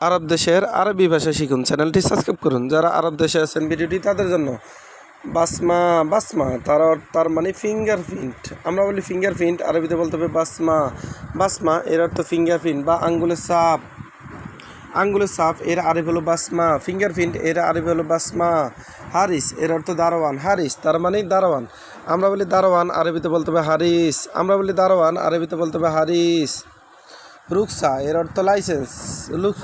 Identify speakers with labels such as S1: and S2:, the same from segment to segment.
S1: আরব দেশের আরবি ভাষা শিখুন। চ্যানেলটি সাবস্ক্রাইব করুন। যারা আরব দেশে আছেন ভিডিওটি, তাদের জন্য বাসমা বাসমা, তার তার মানে ফিঙ্গারপ্রিন্ট আমরা বলি ফিঙ্গারপ্রিন্ট আরবিতে বলতে হবে বাসমা। বাসমা, এর অর্থ ফিঙ্গারপ্রিন্ট বা আঙ্গুলের সাপ আঙ্গুলের সাপ এর আরবি হলো বাসমা। ফিঙ্গারপ্রিন্ট এর আরবি হলো বাসমা। হারিস, এর অর্থ দারোয়ান। হারিস, তার মানে দারোয়ান। আমরা বলি দারোয়ান, আরবিতে বলতে হবে হারিস। আমরা বলি দারোয়ান, আরবিতে বলতে হবে হারিস। রুকসা, এর অর্থ লাইসেন্স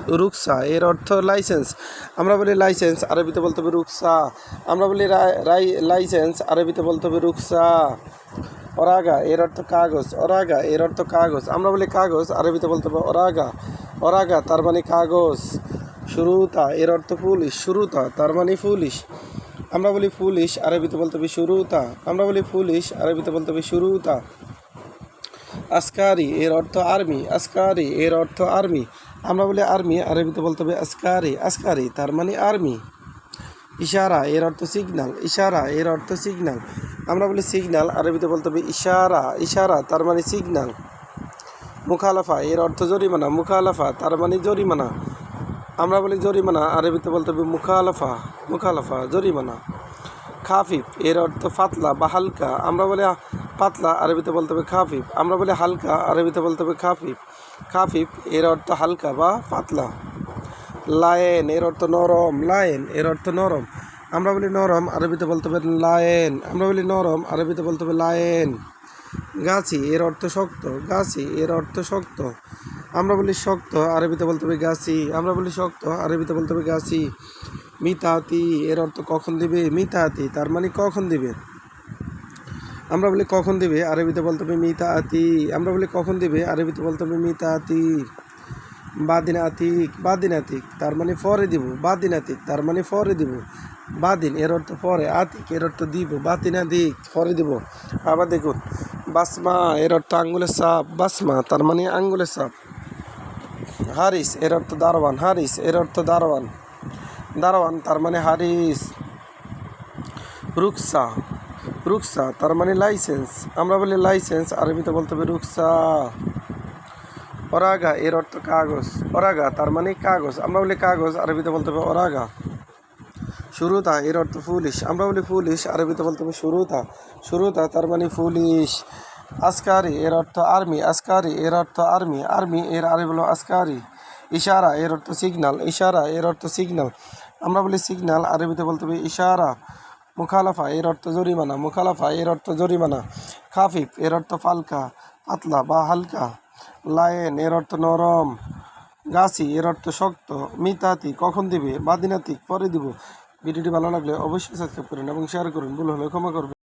S1: রুকসা, এর অর্থ লাইসেন্স আমরা বলি লাইসেন্স আরবিতে বলতে হবে রুকসা। আমরা বলি রাই- লাইসেন্স আরবিতে বলতে হবে রুকসা। অরাগা, এর অর্থ কাগজ। অরাগা, এর অর্থ কাগজ। আমরা বলি কাগজ, আরবিতে বলতে হবে অরাগা। অরাগা, তার মানে কাগজ। শুরুতা এর অর্থ পুলিশ। শুরুতা তার মানে পুলিশ। আমরা বলি পুলিশ, আরবিতে বলতে হবে শুরুতা আমরা বলি পুলিশ, আরবিতে বলতে হবে শুরুতা আসকারি, এর অর্থ আর্মি। আসকারি, এর অর্থ আর্মি। আমরা বলি আর্মি, আরবিতে বলতে হবে আসকারি। আসকারি, তার মানে আর্মি। ইশারা, এর অর্থ সিগনাল ইশারা, এর অর্থ সিগনাল আমরা বলি সিগনাল আরবিতে বলতে হবে ইশারা। ইশারা, তার মানে সিগনাল মুখালাফা, এর অর্থ জরিমানা। মুখালাফা, তার মানে জরিমানা। আমরা বলি জরিমানা, আরবিতে বলতে হবে মুখালাফা। মুখালাফা, জরিমানা। খাফিফ, এর অর্থ পাতলা বা হালকা আমরা বলি পাতলা আরবিতে বলতে হবে খাফিফ। আমরা বলি হালকা, আরবিতে বলতে হবে খাফিফ। খাফিফ এর অর্থ হালকা বা পাতলা। লায়েন এর অর্থ নরম, লায়েন এর অর্থ নরম। আমরা বলি নরম, আরবিতে বলতে হবে লায়েন। আমরা বলি নরম, আরবিতে বলতে হবে লায়েন। গাছি এর অর্থ শক্ত, গাছি এর অর্থ শক্ত। আমরা বলি শক্ত, আরবিতে বলতে হবে গাছি। আমরা বলি শক্ত, আরবিতে বলতে হবে গাছি। মিতাতি এর অর্থ কখন দিবে? মিতাতি, তার মানে কখন দিবে? আমরা বলি, কখন দিবে? আরবিতে বলতে হবে, মিতা আতি আমরা বলি, কখন দিবে? আরবিতে বলতে হবে মিতাতি বাদিন আতিক বাদিন আতিক, তার মানে পরে দিব। বাদিন আতিক, তার মানে পরে দিব। বাদিন, এর অর্থ পরে। আতিক, এর অর্থ দিব। বাতিন আদিক, পরে দিব। আবার দেখুন, বাসমা, এর অর্থ আঙ্গুলের সাপ বাসমা, তার মানে আঙ্গুলের সাপ হারিস, এর অর্থ দারোয়ান। হারিস, এর অর্থ দারোয়ান। দারোয়ান, তার মানে হারিস। রুকসা রুকসা, তার মানে লাইসেন্স। আমরা বলি লাইসেন্স, আরবিতে বলতে হবে রুকসা। অরাগা, এর অর্থ কাগজ। অরাগা, তার মানে কাগজ। আমরা বলি কাগজ, আরবিতে বলতে হবে অরাগা। শুরুতা এর অর্থ পুলিশ আমরা বলি পুলিশ আরবিতে বলতে হবে শুরুতা শুরুতা তার মানে পুলিশ আসকারি, এর অর্থ আর্মি আসকারি, এর অর্থ আর্মি আর্মি এর আরবি হলো আসকারি। ইশারা, এর অর্থ সিগনাল ইশারা, এর অর্থ সিগনাল আমরা বলি সিগনাল আরবিতে বলতে হবে ইশারা। মুখালাফা, এর অর্থ জরিমানা। মুখালাফা, এর অর্থ জরিমানা। খাফিফ, এর অর্থ ফালকা। পাতলা বা হালকা। লায়েন, এর অর্থ নরম। গাছি, এর অর্থ শক্ত। মিতাতি, কখন দিবে? বাদিনাতি, পরে দিব। ভিডিওটি ভালো লাগলে অবশ্যই সাবস্ক্রাইব করুন এবং শেয়ার করুন। ভুল হলে ক্ষমা করবেন।